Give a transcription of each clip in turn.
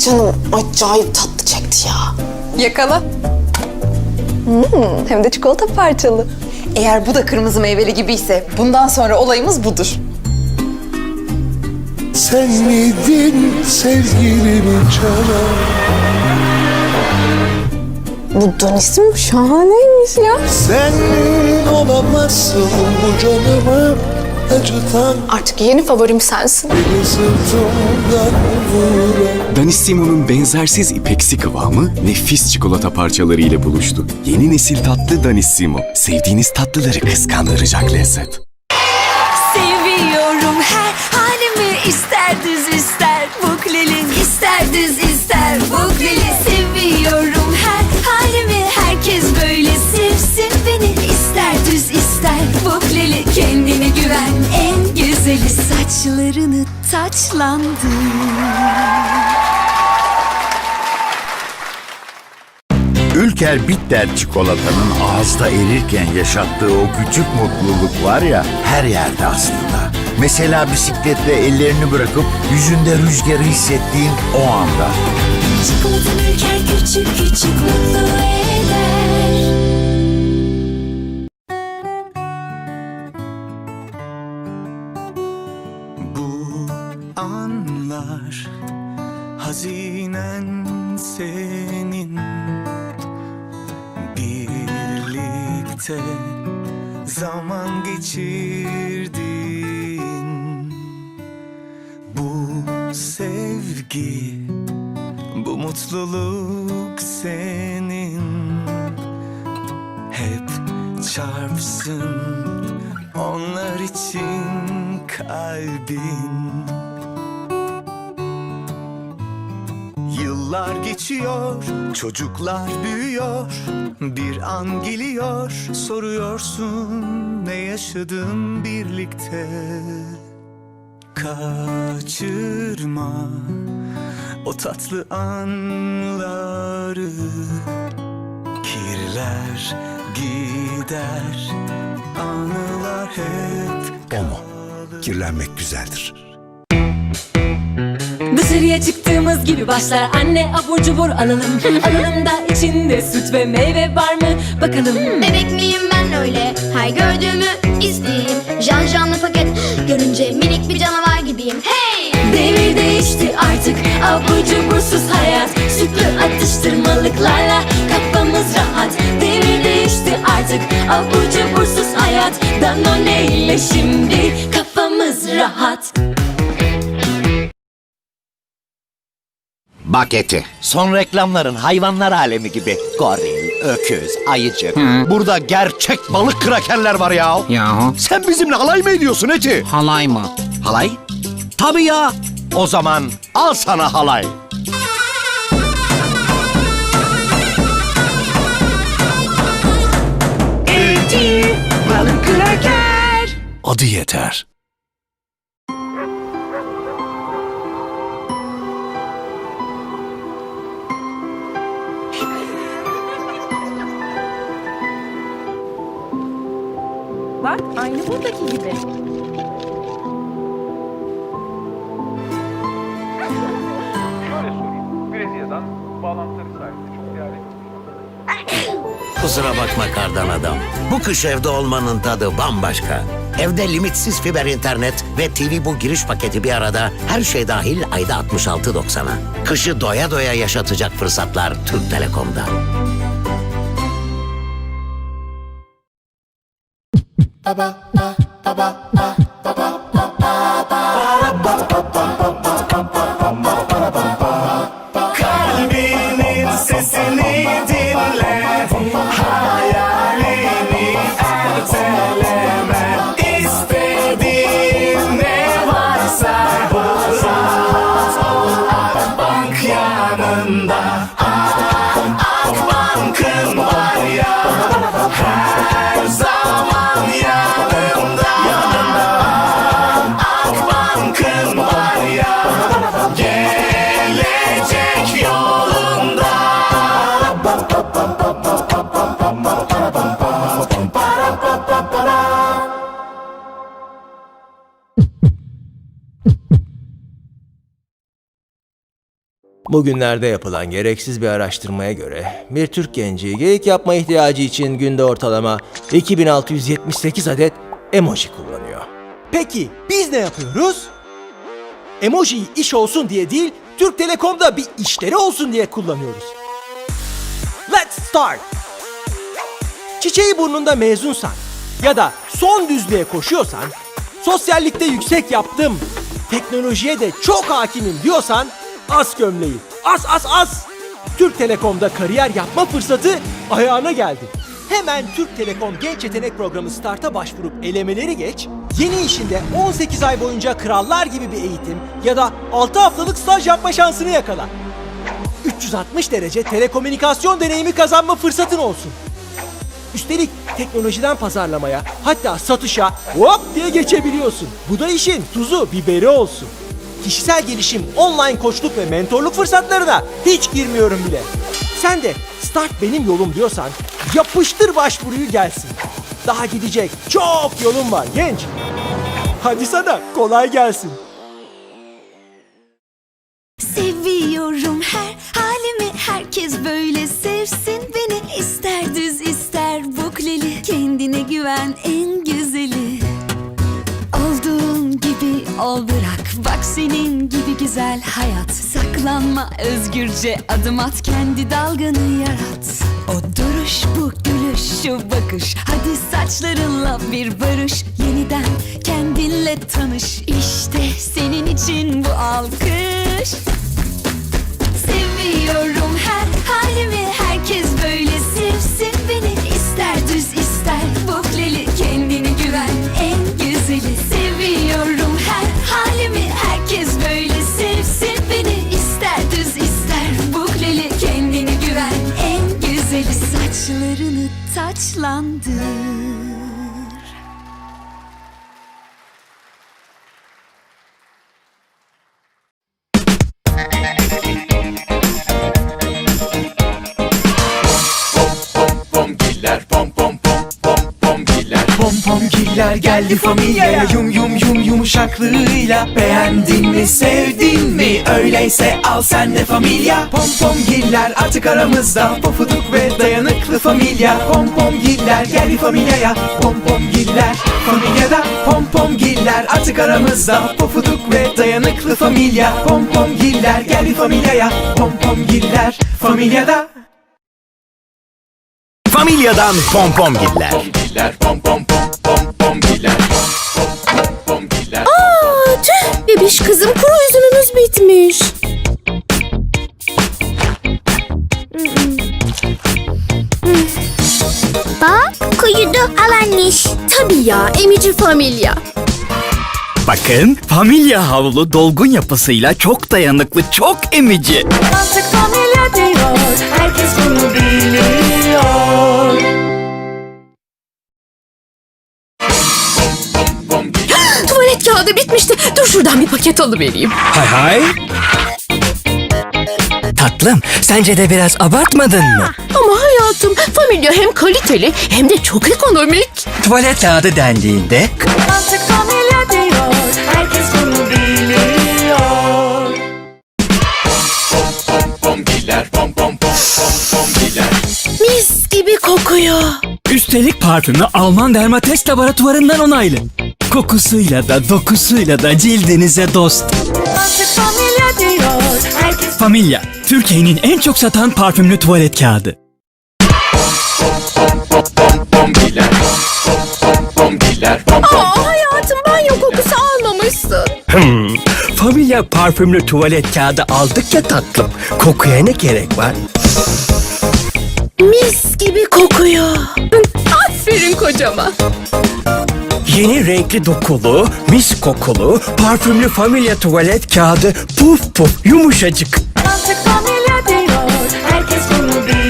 canım acayip tatlı çekti ya. Yakala. Hmm, hem de çikolata parçalı. Eğer bu da kırmızı meyveli gibiyse bundan sonra olayımız budur. Sen miydin sevgilimi çalan Bu dönüşüm şahaneymiş ya. Sen olamazsın bu canımı acıtan Artık yeni favorim sensin. Beni sırtımdan vuran Danissimo'nun benzersiz ipeksi kıvamı nefis çikolata parçaları ile buluştu. Yeni nesil tatlı Danissimo. Sevdiğiniz tatlıları kıskandıracak lezzet. Seviyorum her halimi ister düz güzeli saçlarını taçlandır. Ülker Bitter çikolatanın ağızda erirken yaşattığı o küçük mutluluk var ya her yerde aslında. Mesela bisikletle ellerini bırakıp yüzünde rüzgarı hissettiğin o anda. Çikolata ülker küçük küçük mutlu eder. Çarpsın onlar için kalbin. Yıllar geçiyor, çocuklar büyüyor Bir an geliyor, soruyorsun ne yaşadın birlikte. Kaçırma o tatlı anları Kirler gider, anılar hep O mu? Kirlenmek güzeldir. Dışarıya çıktığımız gibi başlar. Anne abur cubur alalım Alalım da içinde süt ve meyve var mı? Bakalım. Bebek miyim ben öyle? Her gördüğümü isteyeyim. Jan janlı paket. Görünce minik bir canavar gibiyim. Hey! Devir değişti artık. Abur cubursuz hayat. Sütlü atıştırmalıklarla kafamız rahat Devir değişti artık abur cubursuz hayat Danone ile şimdi kafamız rahat Bak eti. Son reklamların hayvanlar alemi gibi. Goril, öküz, ayıcık. Burada gerçek balık krakerler var ya. Yahu Sen bizimle alay mı ediyorsun eti? halay mı? Halay? Tabii ya. O zaman al sana halay. Adı yeter. Bak aynı buradaki gibi. Şöyle sorayım. Brezilya'dan bağlantıları değerli Kusura bakma kardan adam. Bu kış evde olmanın tadı bambaşka. Evde limitsiz fiber internet ve TV bu giriş paketi bir arada her şey dahil ayda 66.90'a. Kışı doya doya yaşatacak fırsatlar Türk Telekom'da. Kalbinin Bugünlerde yapılan gereksiz bir araştırmaya göre bir Türk genci geyik yapma ihtiyacı için günde ortalama 2678 adet emoji kullanıyor. Peki biz ne yapıyoruz? Emojiyi iş olsun diye değil, Türk Telekom'da bir işleri olsun diye kullanıyoruz. Let's start! Çiçeği burnunda mezunsan ya da son düzlüğe koşuyorsan, sosyallikte yüksek yaptım, teknolojiye de çok hakimim diyorsan as gömleği. As as as! Türk Telekom'da kariyer yapma fırsatı ayağına geldi. Hemen Türk Telekom Genç Yetenek Programı Start'a başvurup elemeleri geç, yeni işinde 18 ay boyunca krallar gibi bir eğitim ya da 6 haftalık staj yapma şansını yakala. 360 derece telekomünikasyon deneyimi kazanma fırsatın olsun. Üstelik teknolojiden pazarlamaya hatta satışa hop diye geçebiliyorsun. Bu da işin tuzu biberi olsun. Kişisel gelişim, online koçluk ve mentorluk fırsatlarına hiç girmiyorum bile. Sen de start benim yolum diyorsan yapıştır başvuruyu gelsin. Daha gidecek çok yolun var genç. Hadi sana kolay gelsin. Seviyorum her halimi herkes böyle sevsin beni ister düz ister bukleli kendine güven en bak senin gibi güzel hayat. Saklanma özgürce adım at kendi dalganı yarat. O duruş bu gülüş şu bakış. Hadi saçlarınla bir barış. Yeniden kendinle tanış. İşte senin için bu alkış. Seviyorum her halimi taçlandır pom giller geldi familyaya. Yum yum yum yumuşaklığıyla. Beğendin mi sevdin mi? Öyleyse al sen de familya. Pom pom giller artık aramızda. Pofuduk ve dayanıklı familya. Pom pom giller gel bir familyaya. Pom pom giller familyada. Pom pom giller artık aramızda. Pofuduk ve dayanıklı familya. Pom pom giller gel bir familyaya. Pom pom giller familyada. Familyadan pompom giller. Aa Tabii ya emici familya. Bakın familya havlu dolgun yapısıyla çok dayanıklı, çok emici. Artık familya diyor Herkes bunu biliyor Tuvalet kağıdı bitmişti. Dur şuradan bir paket alıvereyim. Hay hay. Tatlım, sence de biraz abartmadın mı? Ama hayatım familya hem kaliteli hem de çok ekonomik. Tuvalet kağıdı dendiğinde Artık familya diyor Herkes bunu biliyor Mis gibi kokuyor. üstelik parfümü Alman Dermatest Laboratuvarından onaylı. Kokusuyla da dokusuyla da cildinize dost. Artık familya diyor Herkes Familya, Türkiye'nin en çok satan parfümlü tuvalet kağıdı. Familya parfümlü tuvalet kağıdı aldık ya tatlım. Kokuya ne gerek var? Mis gibi kokuyor. Aferin kocama. Yeni renkli dokulu, mis kokulu, parfümlü familya tuvalet kağıdı puf puf yumuşacık. Artık familya diyor Herkes bunu biliyor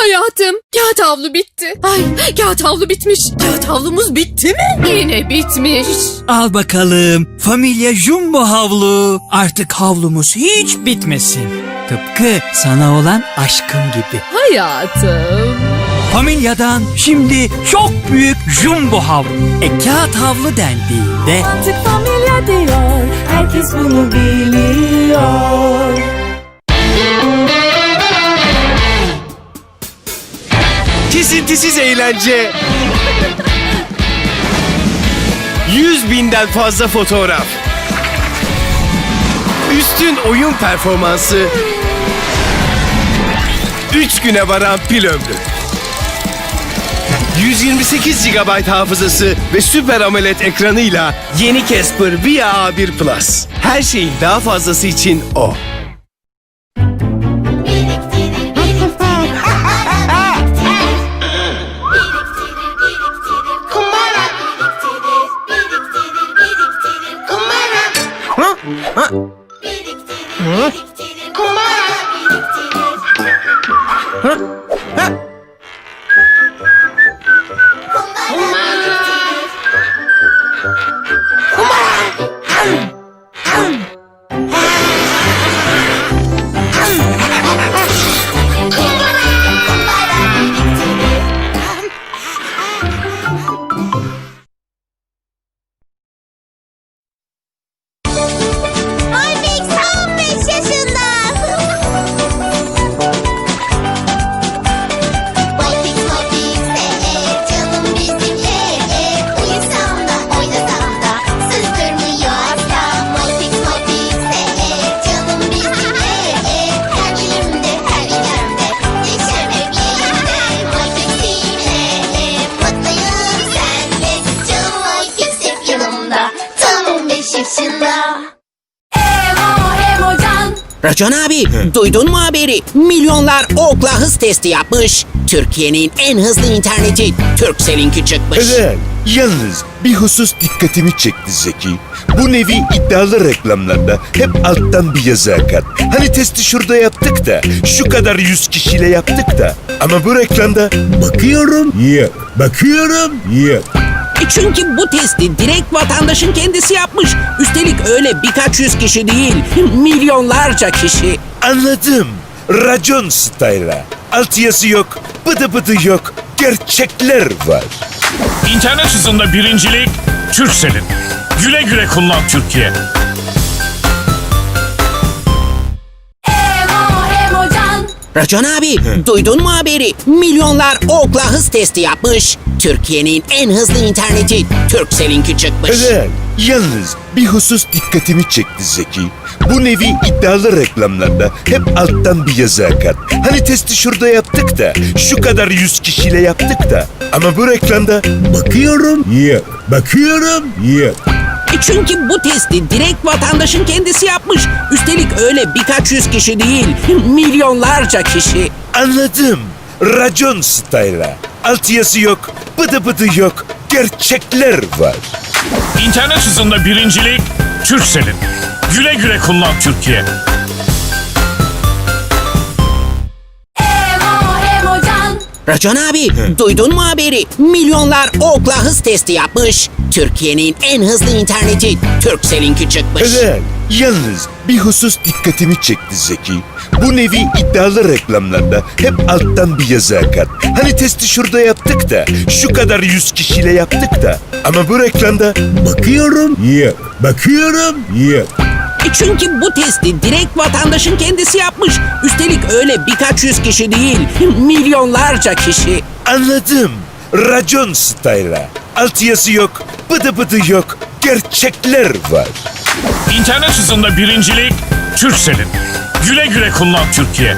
Hayatım kağıt havlu bitti. Ay kağıt havlu bitmiş. Kağıt havlumuz bitti mi? Yine bitmiş. Al bakalım familya jumbo havlu. Artık havlumuz hiç bitmesin. Tıpkı sana olan aşkım gibi. Hayatım. Familyadan şimdi çok büyük jumbo havlu. E kağıt havlu dendiğinde Artık familya diyor Herkes herkes bunu biliyor Kesintisiz eğlence. 100 binden fazla fotoğraf. Üstün oyun performansı. 3 güne varan pil ömrü. 128 GB hafızası ve süper AMOLED ekranıyla yeni Casper VIA A1 Plus. Her şeyin daha fazlası için o. Racon abi duydun mu haberi? Milyonlar okla hız testi yapmış. Türkiye'nin en hızlı interneti Turkcell'inki çıkmış. Evet. Yalnız bir husus dikkatimi çekti Zeki. Bu nevi iddialı reklamlarda hep alttan bir yazı akar. Hani testi şurada yaptık da, şu kadar yüz kişiyle yaptık da. Ama bu reklamda bakıyorum, yok. Bakıyorum, yok. E Çünkü bu testi direkt vatandaşın kendisi yapmış. Üstelik öyle birkaç yüz kişi değil, milyonlarca kişi. Anladım. Racon style'a. Alt yazı yok, bıdı bıdı yok. Gerçekler var. İnternet hızında birincilik Türkcell'in. Güle güle kullan Türkiye. Racon abi duydun mu haberi? Milyonlar okla hız testi yapmış. Türkiye'nin en hızlı interneti Turkcell'inki çıkmış. Evet. Yalnız bir husus dikkatimi çekti Zeki. Bu nevi iddialı reklamlarda hep alttan bir yazı akar. Hani testi şurada yaptık da, şu kadar yüz kişiyle yaptık da. Ama bu reklamda bakıyorum, yok. Bakıyorum, yok. E Çünkü bu testi direkt vatandaşın kendisi yapmış. Üstelik öyle birkaç yüz kişi değil, milyonlarca kişi. Anladım. Racon style'a. Alt yazı yok, bıdı bıdı yok. Gerçekler var. İnternet hızında birincilik Türkcell'in. Güle güle kullan Türkiye. Racon abi duydun mu haberi? Milyonlar okla hız testi yapmış. Türkiye'nin en hızlı interneti Turkcell'inki çıkmış. Evet. Yalnız bir husus dikkatimi çekti Zeki. Bu nevi iddialı reklamlarda hep alttan bir yazı akar. Hani testi şurada yaptık da, şu kadar yüz kişiyle yaptık da. Ama bu reklamda bakıyorum, yok. Bakıyorum, yok. E Çünkü bu testi direkt vatandaşın kendisi yapmış. Üstelik öyle birkaç yüz kişi değil, milyonlarca kişi. Anladım. Racon style'a. Alt yazı yok, bıdı bıdı yok. Gerçekler var. İnternet hızında birincilik Türkcell'in. Güle güle kullan Türkiye.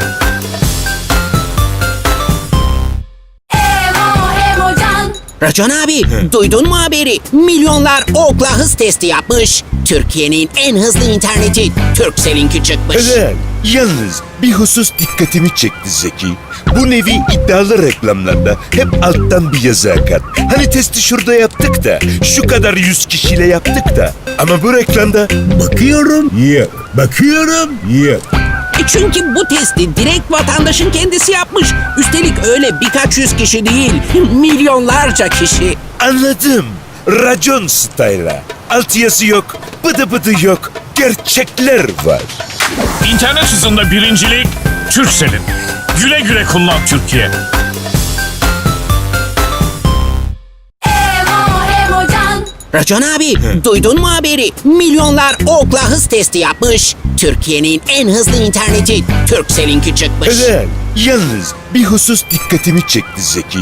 Racon abi duydun mu haberi? Milyonlar okla hız testi yapmış. Türkiye'nin en hızlı interneti Turkcell'inki çıkmış. Evet. Yalnız bir husus dikkatimi çekti Zeki. Bu nevi iddialı reklamlarda hep alttan bir yazı akar. Hani testi şurada yaptık da, şu kadar yüz kişiyle yaptık da. Ama bu reklamda bakıyorum, yok. Bakıyorum, yok. E Çünkü bu testi direkt vatandaşın kendisi yapmış. Üstelik öyle birkaç yüz kişi değil, milyonlarca kişi. Anladım. Racon style'a. Alt yazı yok, bıdı bıdı yok. Gerçekler var. İnternet hızında birincilik Türkcell'in. Güle güle kullan Türkiye. Racon abi duydun mu haberi? Milyonlar okla hız testi yapmış. Türkiye'nin en hızlı interneti Turkcell'inki çıkmış. Evet. Yalnız bir husus dikkatimi çekti Zeki.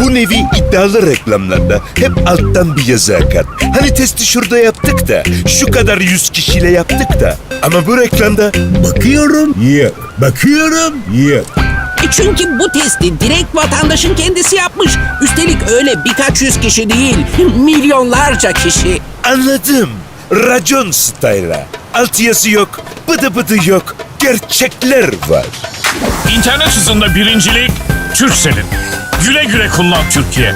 Bu nevi iddialı reklamlarda hep alttan bir yazı akar. Hani testi şurada yaptık da, şu kadar yüz kişiyle yaptık da. Ama bu reklamda bakıyorum, yok. Bakıyorum, yok. E çünkü bu testi direkt vatandaşın kendisi yapmış. Üstelik öyle birkaç yüz kişi değil, milyonlarca kişi. Anladım. Racon style'a. Alt yazı yok, bıdı bıdı yok. Gerçekler var. İnternet hızında birincilik Turkcell'in. Güle güle kullan Türkiye.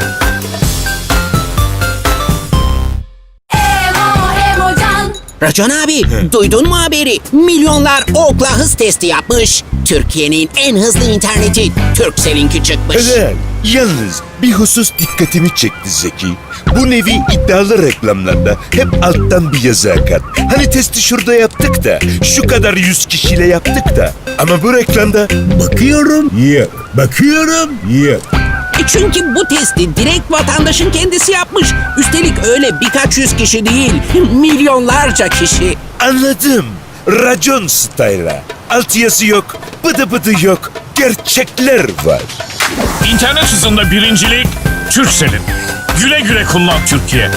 Racon abi duydun mu haberi? Milyonlar okla hız testi yapmış. Türkiye'nin en hızlı interneti Turkcell'inki çıkmış. Evet. Yalnız bir husus dikkatimi çekti Zeki. Bu nevi iddialı reklamlarda hep alttan bir yazı akar. Hani testi şurada yaptık da, şu kadar yüz kişiyle yaptık da. Ama bu reklamda bakıyorum, yok. Bakıyorum, yok. E çünkü bu testi direkt vatandaşın kendisi yapmış. Üstelik öyle birkaç yüz kişi değil, milyonlarca kişi. Anladım. Racon style'a. Alt yazı yok, bıdı bıdı yok. Gerçekler var. İnternet hızında birincilik Turkcell'in. Güle güle kullan Türkiye.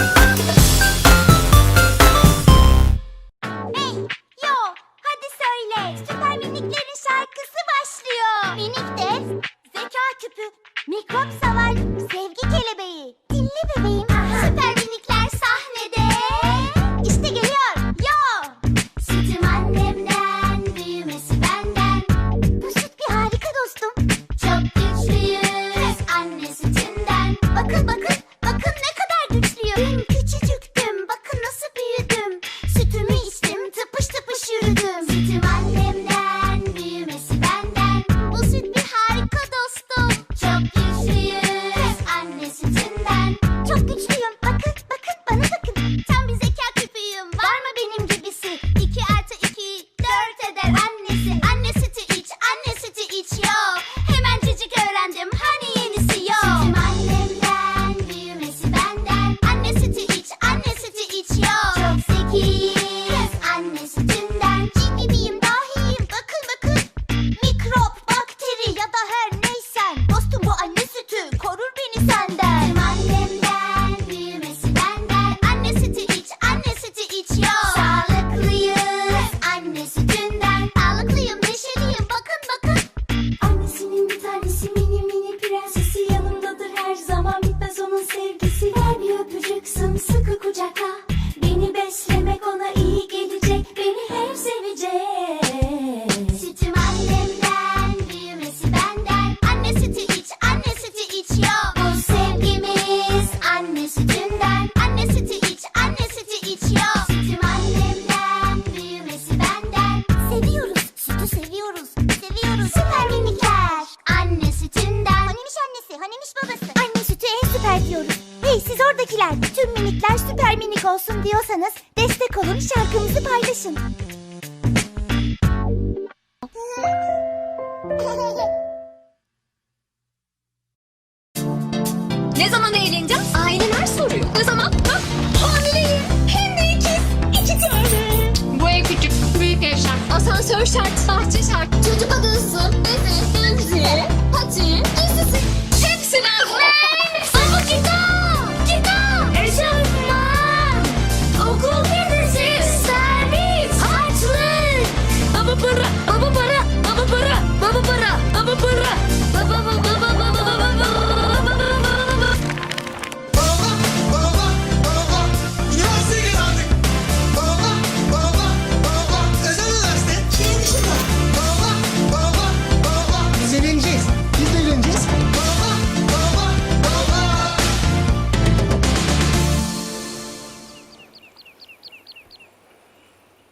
Diyorsanız destek olun, şarkımızı paylaşın. Ne zaman eğleneceğiz? Aileler soruyor. Ne zaman? Ha? Hamileyim. Hem de ikiz. İki tane. Bu ev küçük. Büyük ev şart. Asansör şart. Bahçe şart. Çocuk odası. Dizi.